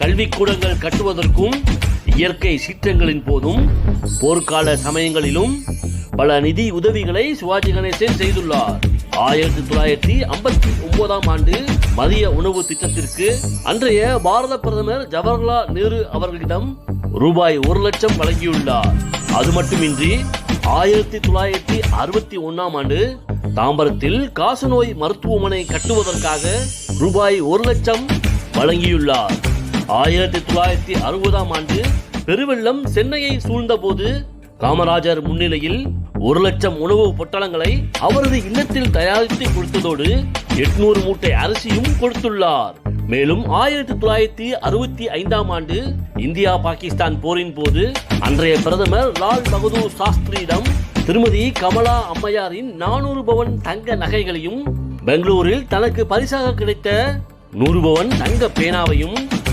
கல்விக்கூடங்கள் கட்டுவதற்கும் இயற்கை சீற்றங்களின் போதும் போர்க்கால சமயங்களிலும் பல நிதி உதவிகளை சிவாஜி கணேசன் செய்துள்ளார். ஆயிரத்தி தொள்ளாயிரத்தி ஐம்பத்தி ஒன்பதாம் ஆண்டு மதிய உணவு திட்டத்திற்கு அன்றைய பாரத பிரதமர் ஜவஹர்லால் நேரு அவர்களிடம் ரூபாய் ஒரு லட்சம் வழங்கியுள்ளார். அது மட்டுமின்றி ஆயிரத்தி தொள்ளாயிரத்தி அறுபத்தி ஒன்னாம் ஆண்டு தாம்பரத்தில் காசநோய் மருத்துவமனை கட்டுவதற்காக ரூபாய் ஒரு லட்சம் வழங்கியுள்ளார். ஆயிரத்தி தொள்ளாயிரத்தி அறுபதாம் ஆண்டு பெருவெள்ளம் சென்னையை சூழ்ந்தபோது காமராஜர் முன்னிலையில் ஒரு லட்சம் உணவு பொட்டலங்களை அவரது இல்லத்தில் தயாரித்து கொடுத்ததோடு எட்நூறு மூட்டை அரிசியும் கொடுத்துள்ளார். மேலும் ஆயிரத்தி தொள்ளாயிரத்தி அறுபத்தி ஐந்தாம் ஆண்டு இந்தியா பாகிஸ்தான் போரின் போது அன்றைய பிரதமர் லால் பகதூர் சாஸ்திரியிடம் திருமதி கமலா அம்மையாரின் நானூறு பவன் தங்க நகைகளையும் பெங்களூரில் தனக்கு பரிசாக கிடைத்த நூறு பவன் தங்க பேனாவையும்